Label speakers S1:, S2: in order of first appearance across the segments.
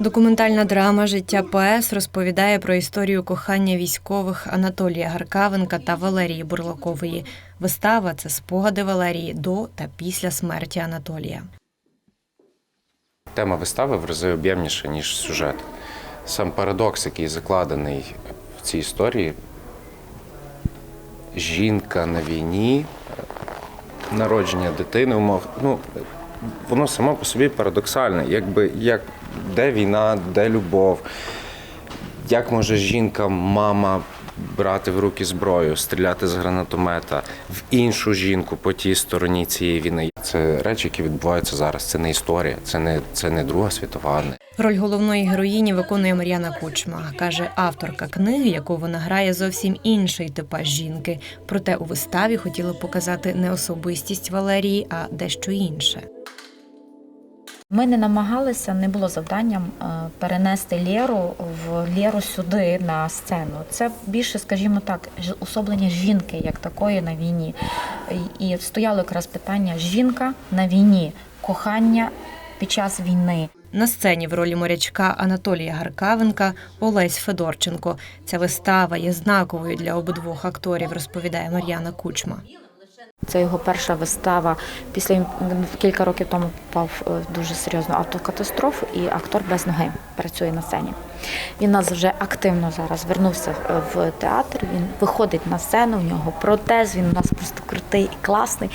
S1: Документальна драма Життя ПС розповідає про історію кохання військових Анатолія Гаркавенка та Валерії Бурлакової. Вистава це спогади Валерії до та після смерті Анатолія.
S2: Тема вистави в рази об'ємніша, ніж сюжет. Сам парадокс, який закладений в цій історії. Жінка на війні, народження дитини, умов. Ну, воно само по собі парадоксальне. Якби як де війна, де любов, як може жінка, мама брати в руки зброю, стріляти з гранатомета в іншу жінку по тій стороні цієї війни. Це речі, які відбуваються зараз. Це не історія, це не це не Друга світова.
S1: Роль головної героїні виконує Мар'яна Кучма. каже авторка книги, яку вона грає зовсім інший типаж жінки. Проте у виставі хотіли показати не особистість Валерії, а дещо інше.
S3: Ми не намагалися, не було завданням е, перенести Лєру в Лєру сюди на сцену. Це більше, скажімо так, особлення жінки як такої на війні. І стояло якраз питання жінка на війні, кохання під час війни.
S1: На сцені в ролі морячка Анатолія Гаркавенка Олесь Федорченко. Ця вистава є знаковою для обидвох акторів, розповідає Мар'яна Кучма.
S3: Це його перша вистава. Після він кілька років тому попав е, в дуже серйозну автокатастрофу, і актор без ноги працює на сцені. Він нас вже активно зараз вернувся е, в театр. Він виходить на сцену, у нього протез. Він у нас просто крутий і класний.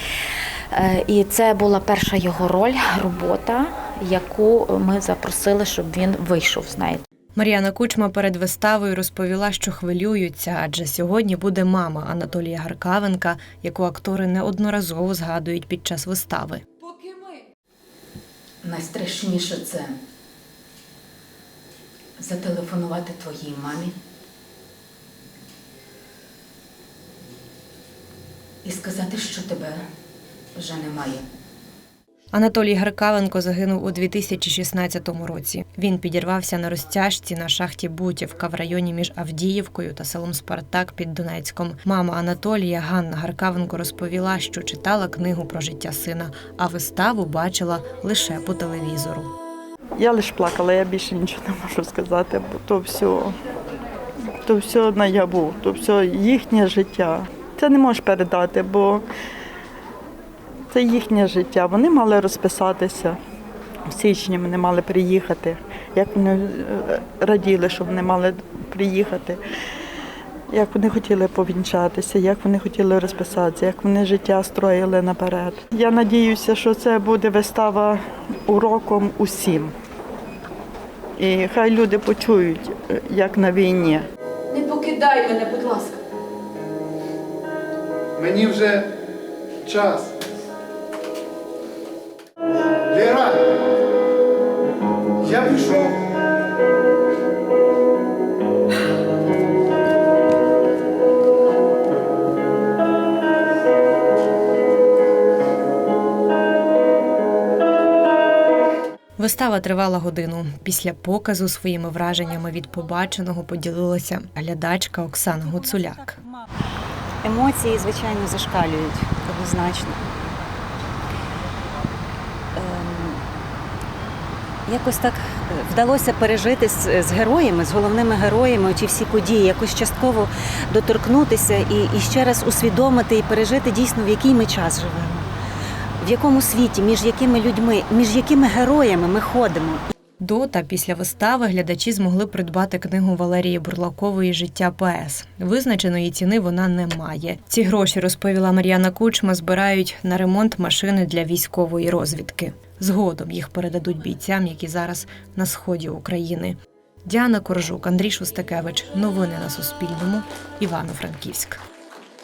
S3: Е, І це була перша його роль, робота, яку ми запросили, щоб він вийшов з неї.
S1: Мар'яна Кучма перед виставою розповіла, що хвилюються, адже сьогодні буде мама Анатолія Гаркавенка, яку актори неодноразово згадують під час вистави.
S4: Поки ми Найстрашніше це зателефонувати твоїй мамі і сказати, що тебе вже немає.
S1: Анатолій Гаркавенко загинув у 2016 році. Він підірвався на розтяжці на шахті Бутівка в районі між Авдіївкою та селом Спартак під Донецьком. Мама Анатолія Ганна Гаркавенко розповіла, що читала книгу про життя сина, а виставу бачила лише по телевізору.
S5: Я лише плакала, я більше нічого не можу сказати, бо то все, то все наяву, то все їхнє життя. Це не можеш передати, бо це їхнє життя. Вони мали розписатися. В січні вони мали приїхати. Як вони е, раділи, що вони мали приїхати. Як вони хотіли повінчатися, як вони хотіли розписатися, як вони життя строїли наперед. Я надіюся, що це буде вистава уроком усім. І хай люди почують, е, як на війні.
S4: Не покидай мене, будь ласка.
S6: Мені вже час. Лера, я пішов.
S1: Вистава тривала годину. Після показу своїми враженнями від побаченого поділилася глядачка Оксана Гуцуляк.
S7: Емоції, звичайно, зашкалюють однозначно. Ем, Якось так е, вдалося пережити з, героями, з головними героями ці всі події, якось частково доторкнутися і, і ще раз усвідомити і пережити дійсно, в який ми час живемо, в якому світі, між якими людьми, між якими героями ми ходимо.
S1: До та після вистави глядачі змогли придбати книгу Валерії Бурлакової Життя ПС. Визначеної ціни вона не має. Ці гроші, розповіла Мар'яна Кучма, збирають на ремонт машини для військової розвідки. Згодом їх передадуть бійцям, які зараз на сході України. Діана Коржук, Андрій Шустакевич. Новини на Суспільному. Івано-Франківськ.